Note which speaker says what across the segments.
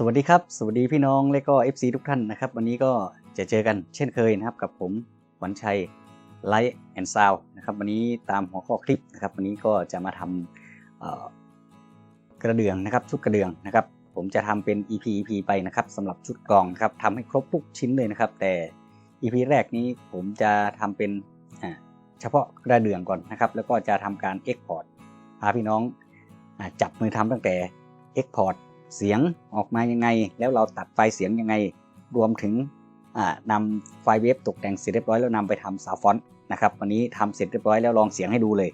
Speaker 1: สวัสดีครับ สวัสดีพี่น้องและก็ FC ทุกท่านนะครับ วันนี้ก็จะเจอกันเช่นเคยนะครับ กับผมหวันชัยไลท์แอนด์ซาวนะครับ วันนี้ตามหัวข้อคลิปนะครับ วันนี้ก็จะมาทำกระเดื่องนะครับ ชุดกระเดื่องนะครับ ผมจะทำเป็น EP EP ไปนะครับสำหรับชุดกรองครับทำให้ครบทุกชิ้นเลยนะครับ แต่ EP แรกนี้ผมจะทำเป็นเฉพาะกระเดื่องก่อนนะครับ แล้วก็จะทำการ Export พาพี่น้องจับมือทำตั้งแต่ Export เสียงออกมายังไง แล้วเราตัดไฟเสียงยังไง รวมถึงอ่านำไฟล์เวฟตกแต่งเสร็จเรียบร้อยแล้วนำไปทำซาวฟอนต์นะครับวันนี้ทำเสร็จเรียบร้อยแล้วลองเสียงให้ดูเลย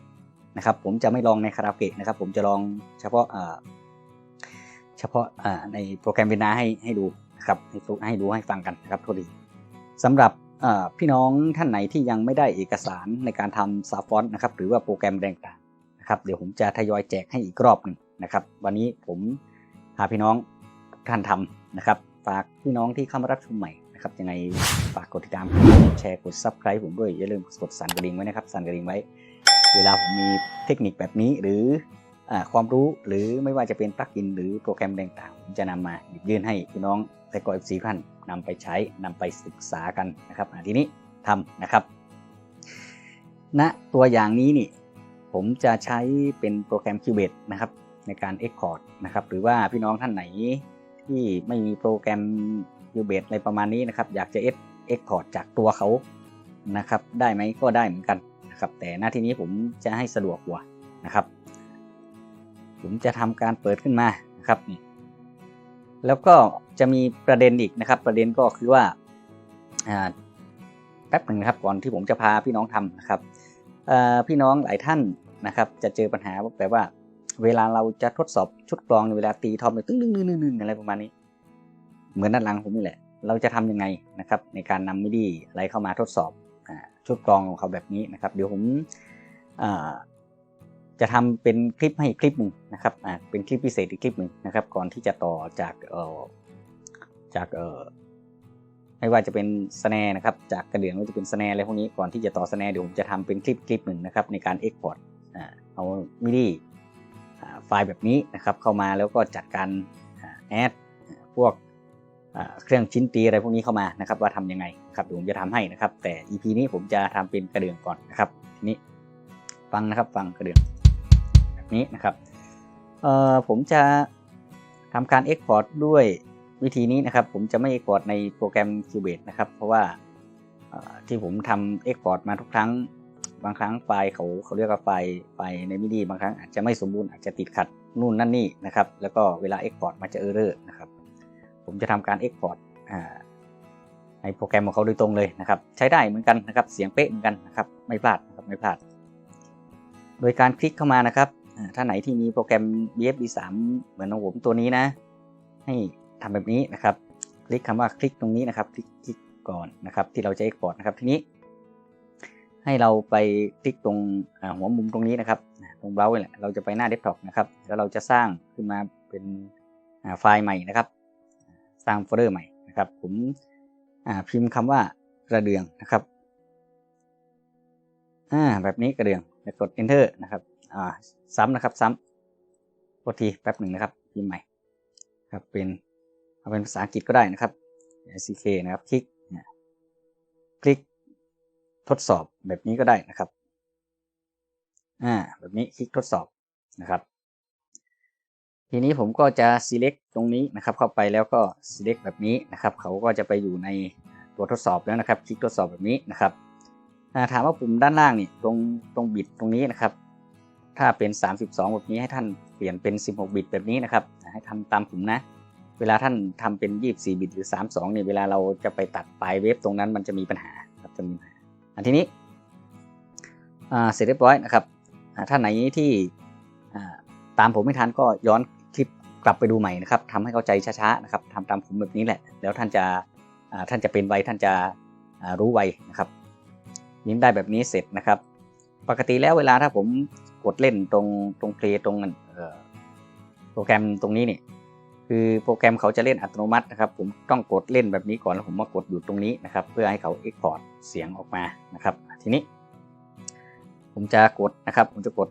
Speaker 1: นะครับผมจะไม่ลองในคาราโอเกะนะครับ ผมจะลองเฉพาะเฉพาะในโปรแกรมเวนาให้ให้ดูนะครับให้ให้ดูให้ฟังกันนะครับโทษดีสำหรับพี่น้องท่านไหนที่ยังไม่ได้เอกสารในการทำซาฟอนต์นะครับหรือว่าโปรแกรมแต่างนะครับเดี๋ยวผมจะทยอยแจกให้อีกรอบหนึ่งนะครับ วันนี้ผม พาพี่น้องกท่านทำนะครับ ฝากพี่น้องที่เข้ามารับชมใหม่นะครับยังไงฝากกดติดตามกดแชร์กด subscribe ผมด้วยอย่าลืมกดสั่นกระดิ่งไว้นะครับสั่นกระดิ่งไว้ เวลาผมมีเทคนิคแบบนี้หรืออความรู้หรือไม่ว่าจะเป็นปลั๊กอินหรือโปรแกรมต่างๆผมจะนำมาหยิบยื่นให้พี่น้องแต่ก็เอฟซีท่านนำไปใช้นำไปศึกษากันนะครับทีนี้ทำนะครับณตัวอย่างนี้นี่ผมจะใช้เป็นโปรแกรม Cubase นะครับ ในการ Export นะครับหรือว่าพี่น้องท่านไหนที่ไม่มีโปรแกรม Cubase อะไรประมาณนี้นะครับ อยากจะ Export จากตัวเขานะครับ ได้ไหมก็ได้เหมือนกันนะครับ แต่หน้าที่นี้ผมจะให้สะดวกกว่านะครับ ผมจะทำการเปิดขึ้นมานะครับนี่แล้วก็จะมีประเด็นอีกนะครับ ประเด็นก็คือว่าอ่าแป๊บหนึ่งนะครับก่อนที่ผมจะพาพี่น้องทำนะครับอ่อพี่น้องหลายท่านนะครับ จะเจอปัญหาแบบว่า เวลาเราจะทดสอบชุดกรองในเวลาตีทอมเนี่ยตึ้งตึ้งตึ้งตึ้งตึ้งอะไรประมาณนี้ เหมือนด้านหลังผมนี่แหละ เราจะทำยังไงนะครับ ในการนำมิดีอะไรเข้ามาทดสอบชุดกรองของเขาแบบนี้นะครับ เดี๋ยวผมจะทำเป็นคลิปให้คลิปหนึ่งนะครับเป็นคลิปพิเศษอีกคลิปหนึ่งนะครับ ก่อนที่จะต่อจากจากไม่ว่าจะเป็นสแนนะครับ จากกระเดื่องว่าจะเป็นสแนอะไรพวกนี้ก่อนที่จะต่อสแนเดี๋ยวผมจะทำเป็นคลิปคลิปหนึ่งนะครับในการเอ็กพอร์ตเอามิดีอ่า ไฟล์แบบนี้นะครับเข้ามาแล้วก็จัดการแอดพวกเครื่องชิ้นตีอะไรพวกนี้เข้ามานะครับว่าทำยังไงครับเดี๋ยวผมจะทำให้นะครับ แต่ EP นี้ผมจะทำเป็นกระเดื่องก่อนนะครับทีนี้ฟังนะครับฟังกระเดื่องแบบนี้นะครับผมจะทำการ Export ด้วยวิธีนี้นะครับ ผมจะไม่ Export ในโปรแกรม Cubase นะครับ เพราะว่าที่ผมทำ Export มาทุกครั้ง บางครั้งไฟล์เขาเขาเรียกว่าไฟล์ไฟล์ในมิดีบางครั้งอาจจะไม่สมบูรณ์อาจจะติดขัดนู่นนั่นนี่นะครับ แล้วก็เวลา Export มันจะเออร์เรอร์นะครับ ผมจะทำการ Export อ่าในโปรแกรมของเขาโดยตรงเลยนะครับ ใช้ได้เหมือนกันนะครับ เสียงเป๊ะเหมือนกันนะครับ ไม่พลาดนะครับไม่พลาด โดยการคลิกเข้ามานะครับถ้าไหนที่มีโปรแกรม BFD3 เหมือนของผมตัวนี้นะ ให้ทำแบบนี้นะครับ คลิกคำว่าคลิกตรงนี้นะครับคลิกคลิกก่อนนะครับ ที่เราจะ Export นะครับทีนี้ ให้เราไปคลิกตรงหัวมุมตรงนี้นะครับ ตรงเบราว์นี่แหละเราจะไปหน้าเดสก์ท็อปนะครับแล้วเราจะสร้างขึ้นมาเป็นไฟล์ใหม่นะครับ สร้างโฟลเดอร์ใหม่นะครับ ผมพิมพ์คำว่ากระเดืองนะครับอ่าแบบนี้กระเดืองกด enter นะครับอ่าซ้ำนะครับซ้ำกดทีแป๊บหนึ่งนะครับพิมพ์ใหม่ครับเป็นเอาเป็นภาษาอังกฤษก็ได้นะครับ ck นะครับคลิกเนี่ยคลิก ทดสอบแบบนี้ก็ได้นะครับ อ่า แบบนี้คลิกทดสอบนะครับ ทีนี้ผมก็จะ select ตรงนี้นะครับ เข้าไปแล้วก็ select แบบนี้นะครับ เขาก็จะไปอยู่ในตัวทดสอบแล้วนะครับ คลิกทดสอบแบบนี้นะครับอ่าถามว่าปุ่มด้านล่างนี่ตรงตรงบิตตรงนี้นะครับ ถ้าเป็น 32 แบบนี้ให้ท่านเปลี่ยนเป็น 16 บิตแบบนี้นะครับ ให้ทำตามผมนะ เวลาท่านทำเป็น 24 บิตหรือ 32เนี่ยเวลาเราจะไปตัดไฟล์เวฟตรงนั้นมันจะมีปัญหาครับจะมีปัญหา ทีนี้เสร็จเรียบร้อยนะครับท่านไหนที่ตามผมไม่ทันก็ย้อนคลิปกลับไปดูใหม่นะครับทำให้เข้าใจช้าๆนะครับทำตามผมแบบนี้แหละ แล้วท่านจะท่านจะเป็นไวท่านจะรู้ไวนะครับยิ้มได้แบบนี้เสร็จนะครับ ปกติแล้วเวลาถ้าผมกดเล่นตรงตรงเพลย์ตรงโปรแกรมตรงนี้เนี่ย คือโปรแกรมเขาจะเล่นอัตโนมัตินะครับ ผมต้องกดเล่นแบบนี้ก่อนแล้วผมมากดอยู่ตรงนี้นะครับ เพื่อให้เขา Export เสียงออกมานะครับ ทีนี้ ผมจะกดนะครับ ผมจะกด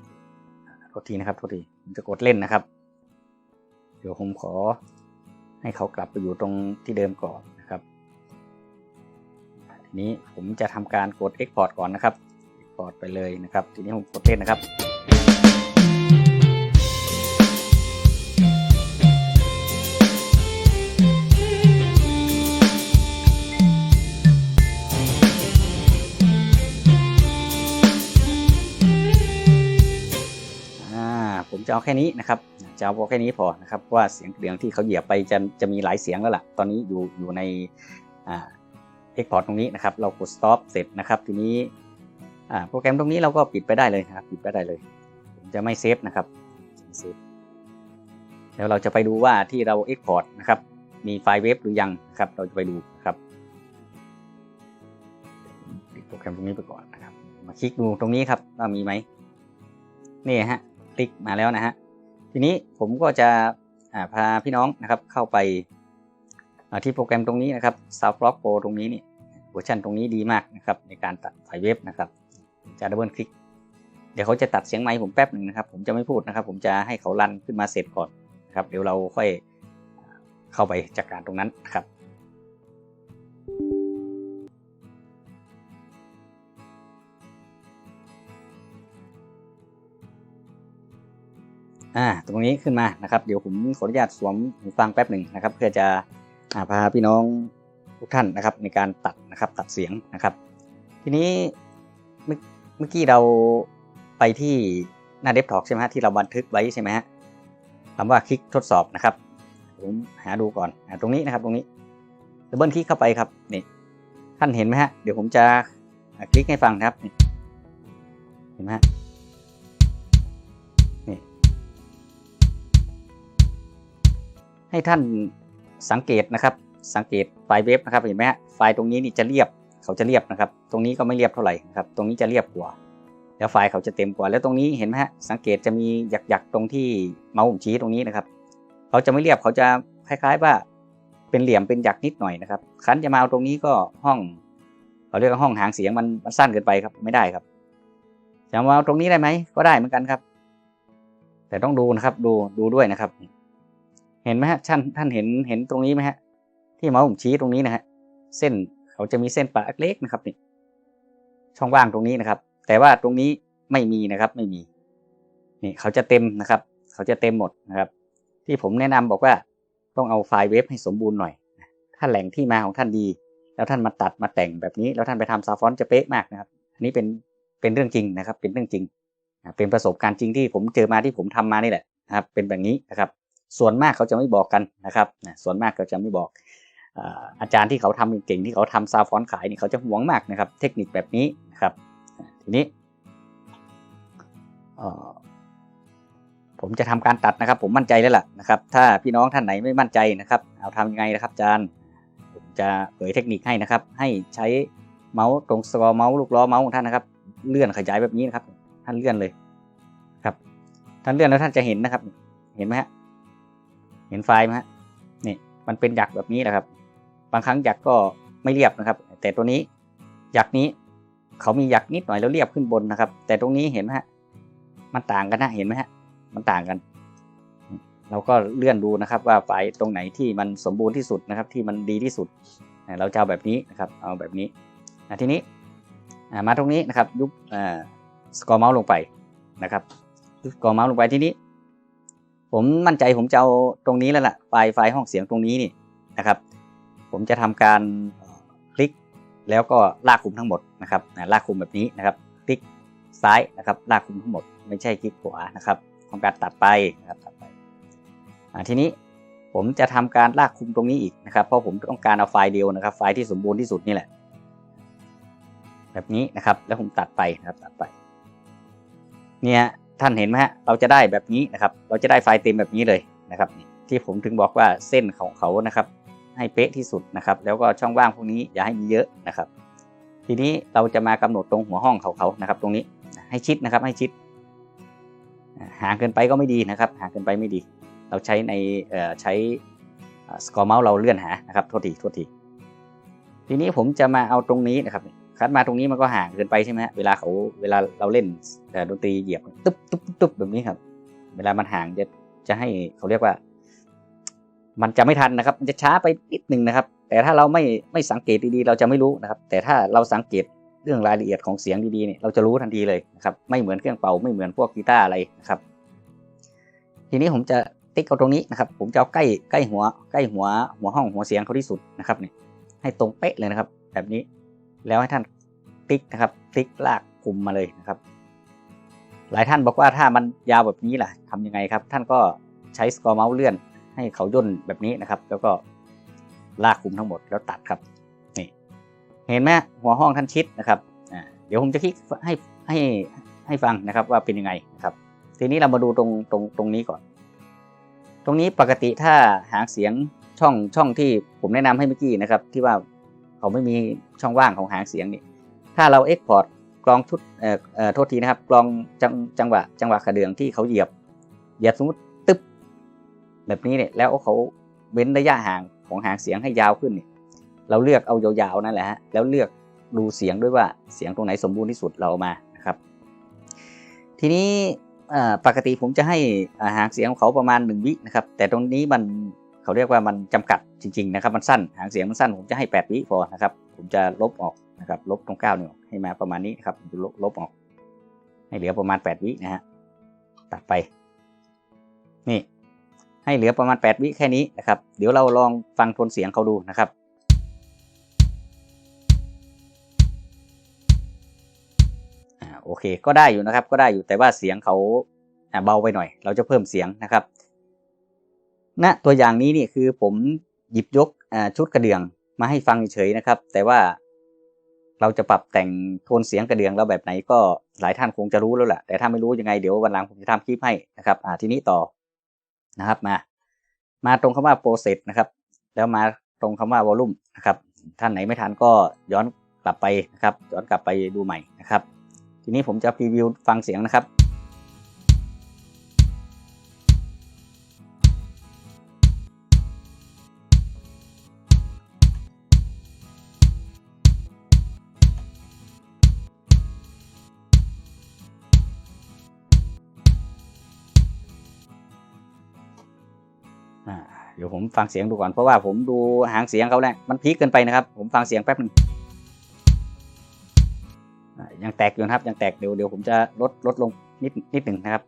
Speaker 1: โทษทีนะครับโทษทีผมจะกดเล่นนะครับ เดี๋ยวผมขอ ให้เขากลับไปอยู่ตรงที่เดิมก่อนนะครับ ทีนี้ผมจะทำการกด Export ก่อนนะครับ Export ไปเลยนะครับ ทีนี้ผมกดเล่นนะครับ เอาแค่นี้นะครับจะเอาพอแค่นี้พอนะครับว่าเสียงเหลืองที่เขาเหยียบไปจะจะมีหลายเสียงแล้วล่ะ ตอนนี้อยู่อยู่ในเอ่า export ตรงนี้นะครับ เรากด stop เสร็จนะครับ ทีนี้โปรแกรมตรงนี้เราก็ปิดไปได้เลยนะครับ ปิดไปได้เลย ผมจะไม่เซฟนะครับเซฟแล้วเราจะไปดูว่าที่เรา export นะครับ มีไฟล์เวฟหรือยังนะครับ เราจะไปดูนะครับปิดโปรแกรมตรงนี้ไปก่อนนะครับ มาคลิกดูตรงนี้ครับว่ามีไหมนี่ฮะ คลิกมาแล้วนะฮะทีนี้ผมก็จะาพาพี่น้องนะครับเข้าไปาที่โปรแกรมตรงนี้นะครับ Soundblock Pro ตรงนี้นี่เวอร์ชันตรงนี้ดีมากนะครับในการตัดไฟเว็บนะครับ จะดับเบิลคลิกเดี๋ยวเขาจะตัดเสียงไมค์ผมแป๊บหนึ่งนะครับ ผมจะไม่พูดนะครับ ผมจะให้เขารันขึ้นมาเสร็จก่อนนะครับ เดี๋ยวเราค่อยเข้าไปจัดการตรงนั้นนะครับ อ่าตรงนี้ขึ้นมานะครับ เดี๋ยวผมขออนุญาตสวมหูฟังแป๊บหนึ่งนะครับ เพื่อจะอ่าพาพี่น้องทุกท่านนะครับ ในการตัดนะครับตัดเสียงนะครับ ทีนี้เมื่อกี้เราไปที่หน้าเดสก์ท็อปใช่ไหมฮะที่เราบันทึกไว้ใช่ไหมฮะคำว่าคลิกทดสอบนะครับ ผมหาดูก่อนอ่าตรงนี้นะครับตรงนี้ดับเบิลคลิกเข้าไปครับนี่ท่านเห็นไหมฮะเดี๋ยวผมจะคลิกให้ฟังนะครับเห็นไหมฮะ ให้ท่านสังเกตนะครับ สังเกตไฟล์เว็บนะครับเห็นไหมฮะไฟล์ตรงนี้นี่จะเรียบเขาจะเรียบนะครับ ตรงนี้ก็ไม่เรียบเท่าไหร่นะครับ ตรงนี้จะเรียบกว่า แล้วไฟล์เขาจะเต็มกว่า แล้วตรงนี้เห็นไหมฮะสังเกตจะมีหยักๆตรงที่เมาส์ผมชี้ตรงนี้นะครับ เขาจะไม่เรียบเขาจะคล้ายๆว่าเป็นเหลี่ยมเป็นหยักนิดหน่อยนะครับคันจะมาเอาตรงนี้ก็ห้องเขาเรียกว่าห้องหางเสียงมันมันสั้นเกินไปครับไม่ได้ครับจะมาเอาตรงนี้ได้ไหมก็ได้เหมือนกันครับ แต่ต้องดูนะครับ ดูดูด้วยนะครับ เห็นไหมฮะท่านท่านเห็นเห็นตรงนี้ไหมฮะ ที่เมาผมชี้ตรงนี้นะฮะเส้นเขาจะมีเส้นปะเล็กนะครับนี่ช่องว่างตรงนี้นะครับ แต่ว่าตรงนี้ไม่มีนะครับไม่มีนี่เขาจะเต็มนะครับ เขาจะเต็มหมดนะครับ ที่ผมแนะนำบอกว่าต้องเอาไฟล์เวฟให้สมบูรณ์หน่อยถ้าแหล่งที่มาของท่านดี แล้วท่านมาตัดมาแต่งแบบนี้ แล้วท่านไปทำซาฟอนจะเป๊ะมากนะครับ อันนี้เป็นเป็นเรื่องจริงนะครับ เป็นเรื่องจริง เป็นประสบการณ์จริงที่ผมเจอมาที่ผมทำมานี่แหละนะครับ เป็นแบบนี้นะครับ ส่วนมากเขาจะไม่บอกกันนะครับนะส่วนมากเขาจะไม่บอกอาจารย์ที่เขาทำเก่งๆที่เขาทำซาวฟอนขายนี่เขาจะหวงมากนะครับ เทคนิคแบบนี้นะครับทีนี้ผมจะทำการตัดนะครับ ผมมั่นใจแล้วล่ะนะครับ ถ้าพี่น้องท่านไหนไม่มั่นใจนะครับ เอาทำยังไงนะครับอาจารย์ผมจะเผยเทคนิคให้นะครับ ให้ใช้เมาส์ตรงสกอร์เมาส์ลูกล้อเมาส์ของท่านนะครับ เลื่อนขยายแบบนี้นะครับ ท่านเลื่อนเลยครับ ท่านเลื่อนแล้วท่านจะเห็นนะครับ เห็นไหมฮะ เห็นไฟล์ไหมฮะนี่มันเป็นหยักแบบนี้แหละครับ บางครั้งหยักก็ไม่เรียบนะครับ แต่ตัวนี้หยักนี้เขามีหยักนิดหน่อยแล้วเรียบขึ้นบนนะครับ แต่ตรงนี้เห็นไหมฮะมันต่างกันนะเห็นไหมฮะมันต่างกัน เราก็เลื่อนดูนะครับ ว่าไฟล์ตรงไหนที่มันสมบูรณ์ที่สุดนะครับ ที่มันดีที่สุดเราจะเอาแบบนี้นะครับ เอาแบบนี้ทีนี้มาตรงนี้นะครับ ยุบสกอร์เมาส์ลงไปนะครับยุบสกอร์เมาส์ลงไปทีนี้ ผมมั่นใจผมจะเอาตรงนี้แล้วล่ะไฟล์ไฟล์ห้องเสียงตรงนี้นี่นะครับ ผมจะทำการคลิกแล้วก็ลากคุมทั้งหมดนะครับลากคุมแบบนี้นะครับ คลิกซ้ายนะครับ ลากคุมทั้งหมด ไม่ใช่คลิกขวานะครับทำการตัดไปนะครับตัดไปทีนี้ผมจะทำการลากคุมตรงนี้อีกนะครับ เพราะผมต้องการเอาไฟล์เดียวนะครับ ไฟล์ที่สมบูรณ์ที่สุดนี่แหละ แบบนี้นะครับ แล้วผมตัดไปนะครับตัดไป เนี่ย ท่านเห็นไหมฮะเราจะได้แบบนี้นะครับ เราจะได้ไฟล์เต็มแบบนี้เลยนะครับ ที่ผมถึงบอกว่าเส้นของเขานะครับ ให้เป๊ะที่สุดนะครับ แล้วก็ช่องว่างพวกนี้อย่าให้มีเยอะนะครับ ทีนี้เราจะมากำหนดตรงหัวห้องเขาเขานะครับ ตรงนี้ให้ชิดนะครับให้ชิดห่างเกินไปก็ไม่ดีนะครับห่างเกินไปไม่ดี เราใช้ในใช้สกอร์เมาส์เราเลื่อนหานะครับโทษทีโทษทีทีนี้ผมจะมาเอาตรงนี้นะครับ คัดมาตรงนี้มันก็ห่างเกินไปใช่ไหมฮะเวลาเขาเวลาเราเล่นดนตรีเหยียบตึ๊บตึ๊บตึ๊บแบบนี้ครับ เวลามันห่างจะจะให้เขาเรียกว่า มันจะไม่ทันนะครับ มันจะช้าไปนิดหนึ่งนะครับ แต่ถ้าเราไม่ไม่สังเกตดีๆ เราจะไม่รู้นะครับ แต่ถ้าเราสังเกตเรื่องรายละเอียดของเสียงดีๆเนี่ยเราจะรู้ทันทีเลยนะครับไม่เหมือนเครื่องเป่าไม่เหมือนพวกกีตาร์อะไรนะครับ ทีนี้ผมจะติ๊กเอาตรงนี้นะครับ ผมจะเอาใกล้ใกล้หัว ใกล้หัวหัวห้องหัวเสียงเขาที่สุดนะครับเนี่ยให้ตรงเป๊ะเลยนะครับ แบบนี้ แล้วให้ท่านติ๊กนะครับ ติ๊กลากกลุ่มมาเลยนะครับ หลายท่านบอกว่าถ้ามันยาวแบบนี้ล่ะทำยังไงครับ ท่านก็ใช้สกอร์เมาส์เลื่อน ให้เขาย่นแบบนี้นะครับ แล้วก็ลากคุมทั้งหมดแล้วตัดครับนี่เห็นไหมหัวห้องท่านชิดนะครับอ่าเดี๋ยวผมจะคลิกให้ให้ให้ฟังนะครับว่าเป็นยังไงนะครับ ทีนี้เรามาดูตรงตรงตรงนี้ก่อน ตรงนี้ปกติถ้าหางเสียงช่องช่องที่ผมแนะนำให้เมื่อกี้นะครับ ที่ว่า เขาไม่มีช่องว่างของหางเสียงนี่ถ้าเราเอ็กพอร์ตกลองชุดเอ่อเอ่อโทษทีนะครับกลองจังจังหวะจังหวะกระเดืองที่เขาเหยียบเหยียบสมมติตึ๊บแบบนี้เนี่ยแล้วเขาเว้นระยะห่างของหางเสียงให้ยาวขึ้นเนี่ยเราเลือกเอายาวๆนั่นแหละฮะแล้วเลือกดูเสียงด้วยว่าเสียงตรงไหนสมบูรณ์ที่สุดเราเอามานะครับ ทีนี้ปกติผมจะให้หางเสียงของเขาประมาณ1วินะครับ แต่ตรงนี้มัน เขาเรียกว่ามันจำกัดจริงๆนะครับมันสั้นหางเสียงมันสั้นผมจะให้ 8 วิพอนะครับผมจะลบออกนะครับลบตรง9เนี่ยให้มาประมาณนี้นะครับลบลบออก ให้เหลือประมาณ 8 วินะฮะตัดไป นี่ ให้เหลือประมาณ 8 วิแค่นี้นะครับ เดี๋ยวเราลองฟังโทนเสียงเขาดูนะครับอ่าโอเคก็ได้อยู่นะครับก็ได้อยู่แต่ว่าเสียงเขาเบาไปหน่อย เราจะเพิ่มเสียงนะครับ นะตัวอย่างนี้นี่คือผมหยิบยกชุดกระเดื่องมาให้ฟังเฉยๆนะครับ แต่ว่าเราจะปรับแต่งโทนเสียงกระเดื่องเราแบบไหนก็หลายท่านคงจะรู้แล้วแหละแต่ถ้าไม่รู้ยังไงเดี๋ยววันหลังผมจะทำคลิปให้นะครับอ่าทีนี้ต่อนะครับมา มาตรงคำว่า process นะครับ แล้วมาตรงคำว่า volume นะครับ ท่านไหนไม่ทันก็ย้อนกลับไปนะครับ ย้อนกลับไปดูใหม่นะครับ ทีนี้ผมจะพรีวิวฟังเสียงนะครับ ฟังเสียงดูก่อนเพราะว่าผมดูหางเสียงเขาเนี่ยมันพีคเกินไปนะครับ ผมฟังเสียงแป๊บหนึงอ่ายังแตกอยู่นะครับยังแตกเดี๋ยวเดี๋ยวผมจะลดลดลงนิดนิดหนึ่งนะครับ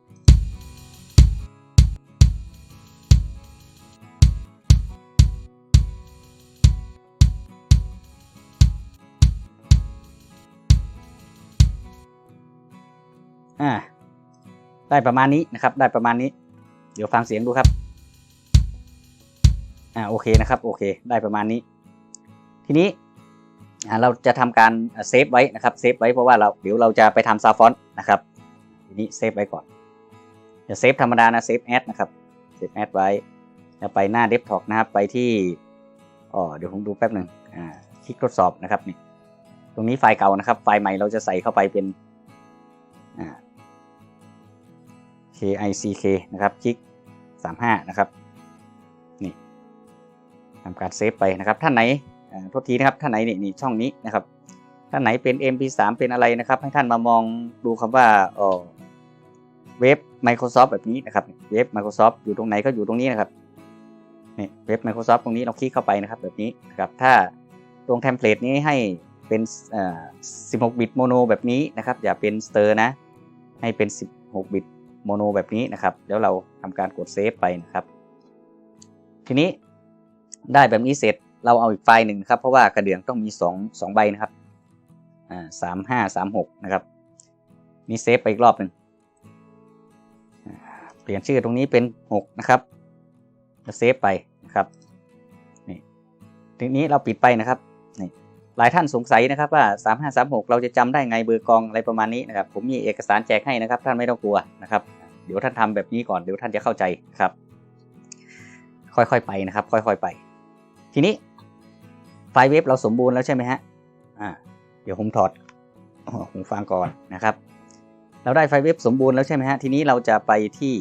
Speaker 1: อ่าได้ประมาณนี้นะครับ ได้ประมาณนี้ เดี๋ยวฟังเสียงดูครับ อ่าโอเคนะครับโอเค ได้ประมาณนี้ ทีนี้อ่าเราจะทำการเซฟไว้นะครับเซฟไว้เพราะว่าเราเดี๋ยวเราจะไปทำซาวฟอนต์นะครับทีนี้เซฟไว้ก่อนจะเซฟธรรมดานะเซฟแอดนะครับเซฟแอดไว้จะไปหน้าเดสก์ท็อปนะครับไปที่อ๋อเดี๋ยวผมดูแป๊บหนึ่งอ่าคลิกทดสอบนะครับนี่ตรงนี้ไฟล์เก่านะครับ ไฟล์ใหม่เราจะใส่เข้าไปเป็นอ่า KICK นะครับ คลิก 35 นะครับ ทำการเซฟไปนะครับท่านไหนโทษทีนะครับท่านไหนนี่นี่ช่องนี้นะครับท่านไหนเป็น MP3 เป็นอะไรนะครับ ให้ท่านมามองดูคำว่าเว็บ Microsoft แบบนี้นะครับเว็บ Microsoft อยู่ตรงไหนก็อยู่ตรงนี้นะครับนี่เว็บ Microsoft ตรงนี้เราคลิกเข้าไปนะครับแบบนี้นะครับถ้าตรงเทมเพลตนี้ให้เป็น16 บิตโมโนแบบนี้นะครับอย่าเป็นสเตอร์นะให้เป็น 16 บิตโมโนแบบนี้นะครับเดี๋ยวเราทำการกดเซฟไปนะครับ ทีนี้ ได้แบบนี้เสร็จเราเอาอีกไฟล์หนึ่งครับเพราะว่ากระเดื่องต้องมี2 2ใบนะครับอ่าสามห้าสามหกนะครับ นี่เซฟไปอีกรอบหนึ่งเปลี่ยนชื่อตรงนี้เป็น6นะครับแล้วเซฟไปนะครับนี่ทีนี้เราปิดไปนะครับนี่หลายท่านสงสัยนะครับว่า 3536 เราจะจำได้ไงเบอร์กองอะไรประมาณนี้นะครับ ผมมีเอกสารแจกให้นะครับ ท่านไม่ต้องกลัวนะครับ เดี๋ยวท่านทำแบบนี้ก่อนเดี๋ยวท่านจะเข้าใจนะครับ ค่อยๆไปนะครับ ค่อย ๆไป ทีนี้ไฟล์เว็บเราสมบูรณ์แล้วใช่ไหมฮะอ่าเดี๋ยวผมถอดหูฟังก่อนนะครับ เราได้ไฟล์เว็บสมบูรณ์แล้วใช่ไหมฮะทีนี้เราจะไปที่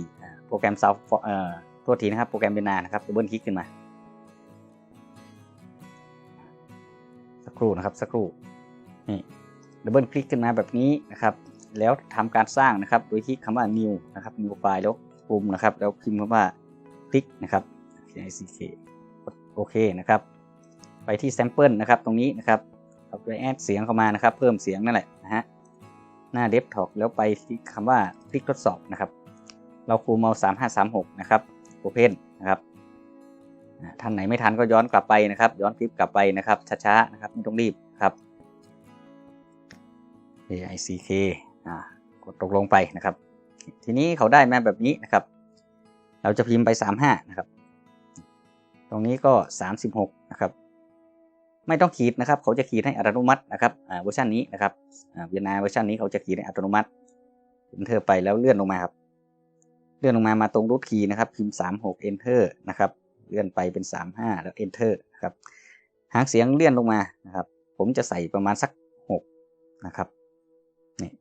Speaker 1: โปรแกรมซาวเอ่อโทษทีนะครับโปรแกรมเบนานะครับดับเบิลคลิกขึ้นมาสักครู่นะครับสักครู่นี่ดับเบิลคลิกขึ้นมาแบบนี้นะครับแล้วทำการสร้างนะครับโดยที่คำว่า new นะครับ new file แล้วปุ่มนะครับ แล้วพิมพ์คำว่าคลิกนะครับโอเค KICK กด โอเคนะครับ ไปที่แซมเปิลนะครับตรงนี้นะครับเราไปแอดเสียงเข้ามานะครับ เพิ่มเสียงนั่นแหละนะฮะหน้าเดฟท็อกแล้วไปที่คำว่าคลิกทดสอบนะครับ เราคูเมาสามห้าสามหกนะครับโอเพนนะครับท่านไหนไม่ทันก็ย้อนกลับไปนะครับ ย้อนคลิปกลับไปนะครับช้าๆนะครับไม่ต้องรีบครับ AICK อ่ากดตกลงไปนะครับ ทีนี้เขาได้มาแบบนี้นะครับ เราจะพิมพ์ไป 35 นะครับ รงนี้ก็ 36 นะครับ ไม่ต้องขีดนะครับ เขาจะขีดให้อัตโนมัตินะครับเวอร์ชันนี้นะครับเวียนนาเวอร์ชันนี้เขาจะขีดให้อัตโนมัติเ n นเ e อไปแล้วเลื่อนลงมาครับ เลื่อนลงมามาตรงรูทคีย์นะครับพิมพ์36 enter นะครับ เลื่อนไปเป็น 35 แล้ว enter นะครับ หางเสียงเลื่อนลงมานะครับ ผมจะใส่ประมาณสัก 6 นะครับนี่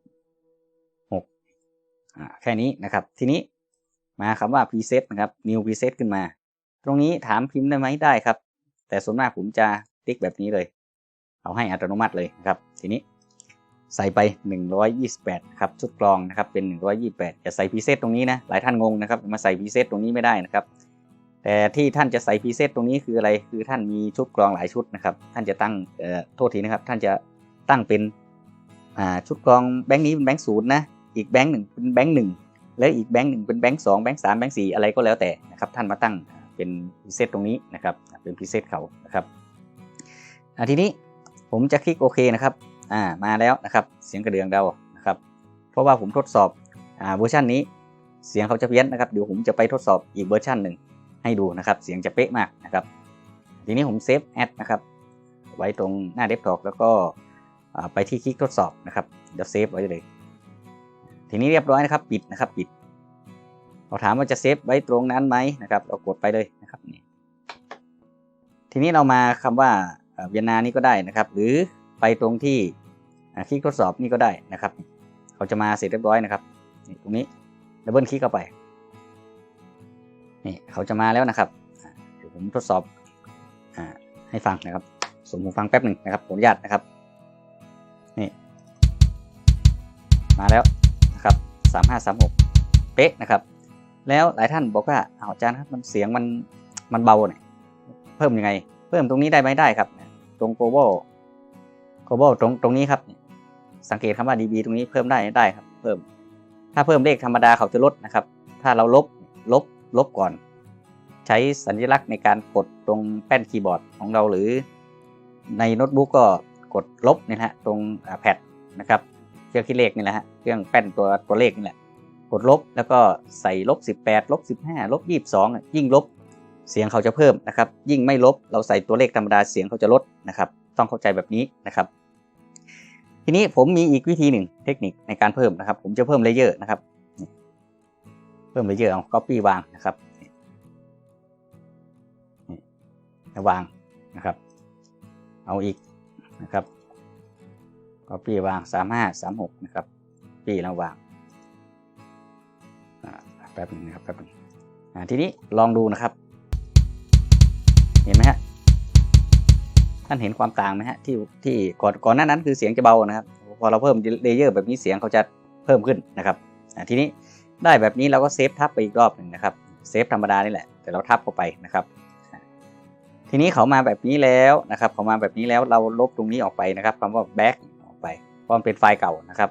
Speaker 1: หกอ่าแค่นี้นะครับ ทีนี้มาคำว่า preset นะครับ new preset ขึ้นมา ตรงนี้ถามพิมพ์ได้ไหมได้ครับ แต่ส่วนมากผมจะติ๊กแบบนี้เลย เอาให้อัตโนมัติเลยครับ ทีนี้ใส่ไป 128 ครับ ชุดกรองนะครับ เป็น 128 อย่าใส่ preset ตรงนี้นะ หลายท่านงงนะครับ มาใส่ preset ตรงนี้ไม่ได้นะครับ แต่ที่ท่านจะใส่ preset ตรงนี้คืออะไร คือท่านมีชุดกรองหลายชุดนะครับ ท่านจะตั้ง เอ่อ โทษทีนะครับ ท่านจะตั้งเป็น อ่า ชุดกรองแบงค์นี้เป็นแบงค์ศูนย์นะ อีกแบงค์หนึ่งเป็นแบงค์หนึ่งแล้วอีกแบงค์หนึ่งเป็นแบงค์สองแบงค์สามแบงค์สี่อะไรก็แล้วแต่นะครับ ท่านมาตั้ง เป็นพิเศษตรงนี้นะครับเป็นพิเศษเขานะครับอ่าทีนี้ผมจะคลิกโอเคนะครับอ่ามาแล้วนะครับเสียงกระเดื่องเดานะครับเพราะว่าผมทดสอบอ่าเวอร์ชันนี้เสียงเขาจะเพี้ยนนะครับเดี๋ยวผมจะไปทดสอบอีกเวอร์ชันหนึ่งให้ดูนะครับเสียงจะเป๊ะมากนะครับทีนี้ผมเซฟแอดนะครับไว้ตรงหน้าเดสก์ท็อปแล้วก็อ่าไปที่คลิกทดสอบนะครับเดี๋ยวเซฟไว้เลย ทีนี้เรียบร้อยนะครับปิดนะครับปิด เราถามว่าจะเซฟไว้ตรงนั้นไหมนะครับ เรากดไปเลยนะครับนี่ทีนี้เรามาคำว่าเวียนนานี่ก็ได้นะครับ หรือไปตรงที่คลิกทดสอบนี่ก็ได้นะครับ เขาจะมาเสร็จเรียบร้อยนะครับนี่ตรงนี้ดับเบิลคลิกเข้าไปนี่เขาจะมาแล้วนะครับเดี๋ยวผมทดสอบอให้ฟังนะครับสมหูฟังแป๊บหนึ่งนะครับขออนุญาตนะครับนี่มาแล้วนะครับสามห้าสามหกเป๊ะนะครับ แล้วหลายท่านบอกว่าอ้าวอาจารย์ครับมันเสียงมันมันเบาเนี่ยเพิ่มยังไง เพิ่มตรงนี้ได้ไหมได้ครับ ตรง global global ตรงตรงนี้ครับ สังเกตคำว่า dB ตรงนี้เพิ่มได้ได้ครับ เพิ่ม ถ้าเพิ่มเลขธรรมดาเขาจะลดนะครับ ถ้าเราลบลบลบก่อน ใช้สัญลักษณ์ในการกดตรงแป้นคีย์บอร์ดของเราหรือ ในโน้ตบุ๊กก็กดลบนี่นะฮะตรงแพดนะครับ เครื่องคิดเลขนี่แหละฮะเครื่องแป้นตัวตัวเลขนี่แหละ ดลบ แล้วก็ใส่ลบ18ลบ15ลบ22อะยิ่งลบเสียงเขาจะเพิ่มนะครับ ยิ่งไม่ลบเราใส่ตัวเลขธรรมดาเสียงเขาจะลดนะครับ ต้องเข้าใจแบบนี้นะครับ ทีนี้ผมมีอีกวิธีหนึ่งเทคนิคในการเพิ่มนะครับ ผมจะเพิ่มเลเยอร์นะครับ เพิ่มเลเยอร์เอา copy วางนะครับนี่วางนะครับ เอาอีกนะครับ copy วาง35 36นะครับปีแล้ววาง แป๊บหนึงนะครับแป๊บนึงอ่าทีนี้ลองดูนะครับ เห็นไหมฮะท่านเห็นความต่างไหมฮะที่ที่ก่อนก่อนหน้านั้นคือเสียงจะเบานะครับ พอเราเพิ่มเลเยอร์แบบนี้เสียงเขาจะเพิ่มขึ้นนะครับอ่าทีนี้ได้แบบนี้เราก็เซฟทับไปอีกรอบหนึ่งนะครับเซฟธรรมดานี่แหละ แต่เราทับเข้าไปนะครับทีนี้เขามาแบบนี้แล้วนะครับ เขามาแบบนี้แล้วเราลบตรงนี้ออกไปนะครับคำว่า back ออกไปเพราะมันเป็นไฟล์เก่านะครับ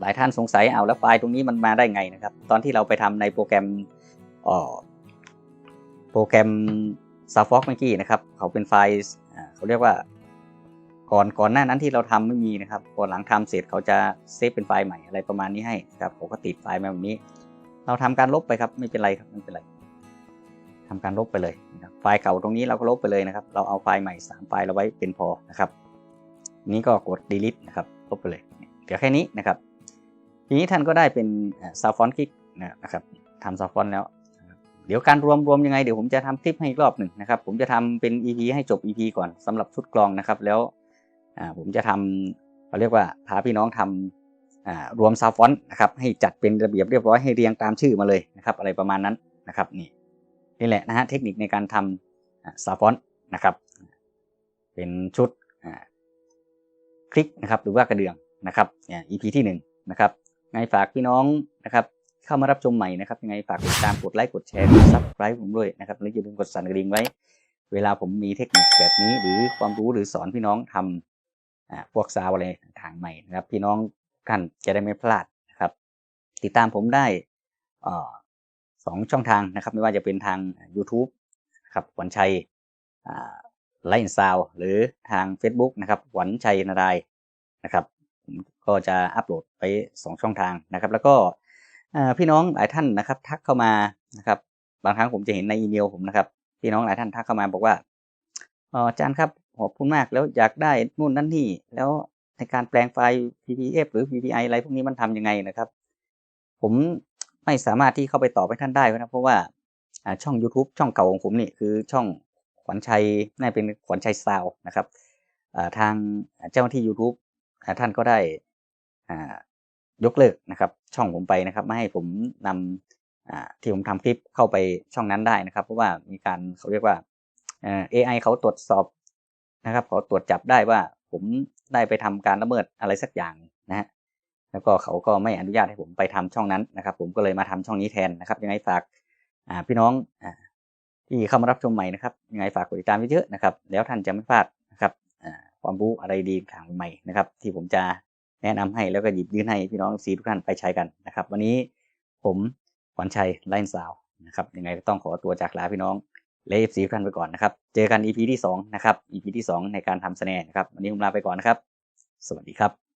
Speaker 1: หลายท่านสงสัยเอาแล้วไฟล์ตรงนี้มันมาได้ไงนะครับ ตอนที่เราไปทำในโปรแกรมโปรแกรมซาฟอกเมื่อกี้นะครับเขาเป็นไฟล์เขาเรียกว่าก่อนก่อนหน้านั้นที่เราทำไม่มีนะครับก่อนหลังทำเสร็จเขาจะเซฟเป็นไฟล์ใหม่อะไรประมาณนี้ให้ครับผมก็ติดไฟล์มาแบบนี้ เราทำการลบไปครับไม่เป็นไรครับไม่เป็นไรทำการลบไปเลยนะครับไฟล์เก่าตรงนี้เราก็ลบไปเลยนะครับ เราเอาไฟล์ใหม่สามไฟล์เราไว้เป็นพอนะครับ นี้ก็กด delete นะครับลบไปเลย ดี๋ยวแค่นี้นะครับ ทีนี้ท่านก็ได้เป็นซาฟอนคลิกนะครับทำซาฟอนแล้ว เดี๋ยวการรวมรวมยังไงเดี๋ยวผมจะทำคลิปให้อีกรอบหนึ่งนะครับ ผมจะทำเป็น EP ให้จบ EP ก่อนสำหรับชุดกรองนะครับ แล้วผมจะทำเขาเรียกว่าพาพี่น้องทำอ่ารวมซาวฟอนนะครับให้จัดเป็นระเบียบเรียบร้อยให้เรียงตามชื่อมาเลยนะครับ อะไรประมาณนั้นนะครับนี่นี่แหละนะฮะเทคนิคในการทำซาวฟอนนะครับ เป็นชุดคลิกนะครับหรือว่ากระเดื่อง นะครับเนี่ย EP ที่หนึ่งนะครับไงฝากพี่น้องนะครับเข้ามารับชมใหม่นะครับยังไงฝากติดตามกดไลค์กดแชร์กดซับสไครป์ผมด้วยนะครับและอย่าลืมกดสั่นกระดิ่งไว้ เวลาผมมีเทคนิคแบบนี้ หรือความรู้หรือสอนพี่น้องทำอ่าพวกซาวอะไรทางใหม่นะครับ พี่น้องกันจะได้ไม่พลาดนะครับ ติดตามผมได้อ่าสองช่องทางนะครับ ไม่ว่าจะเป็นทาง YouTube ครับหวันชัยไลน์ซาวหรือทาง Facebook นะครับหวันชัยนารายนะครับ ผมก็จะอัปโหลดไปสองช่องทางนะครับ แล้วก็พี่น้องหลายท่านนะครับ ทักเข้ามานะครับ บางครั้งผมจะเห็นในอีเมลผมนะครับ พี่น้องหลายท่านทักเข้ามาบอกว่าอาจารย์ครับขอบคุณมากแล้วอยากได้นู่นนั่นนี่แล้วในการแปลงไฟล์ PPF หรือ PPI อะไรพวกนี้มันทำยังไงนะครับ ผมไม่สามารถที่เข้าไปตอบให้ท่านได้นะเพราะว่าช่อง YouTube ช่องเก่าของผมนี่คือช่องขวัญชัยน่าเป็นขวัญชัยซาวนะครับทางเจ้าหน้าที่ YouTube ท่านก็ได้ยกเลิกนะครับ ช่องผมไปนะครับ ไม่ให้ผมนำที่ผมทำคลิปเข้าไปช่องนั้นได้นะครับ เพราะว่ามีการเขาเรียกว่า AI เขาตรวจสอบนะครับเขาตรวจจับได้ว่าผมได้ไปทำการละเมิดอะไรสักอย่างนะฮะแล้วก็เขาก็ไม่อนุญาตให้ผมไปทำช่องนั้นนะครับ ผมก็เลยมาทำช่องนี้แทนนะครับ ยังไงฝากพี่น้องที่เข้ามารับชมใหม่นะครับยังไงฝากกดติดตามเยอะๆนะครับ แล้วท่านจะไม่พลาด ความรู้อะไรดีทางใหม่นะครับ ที่ผมจะแนะนำให้แล้วก็หยิบยื่นให้พี่น้องสีทุกท่านไปใช้กันนะครับ วันนี้ผมขวัญชัยไลน์สาวนะครับยังไงก็ต้องขอตัวจากลาพี่น้องเลฟสีทุกท่านไปก่อนนะครับ เจอกัน EP ที่สองนะครับ EP ที่สองในการทำแสนนะครับ วันนี้ผมลาไปก่อนนะครับ สวัสดีครับ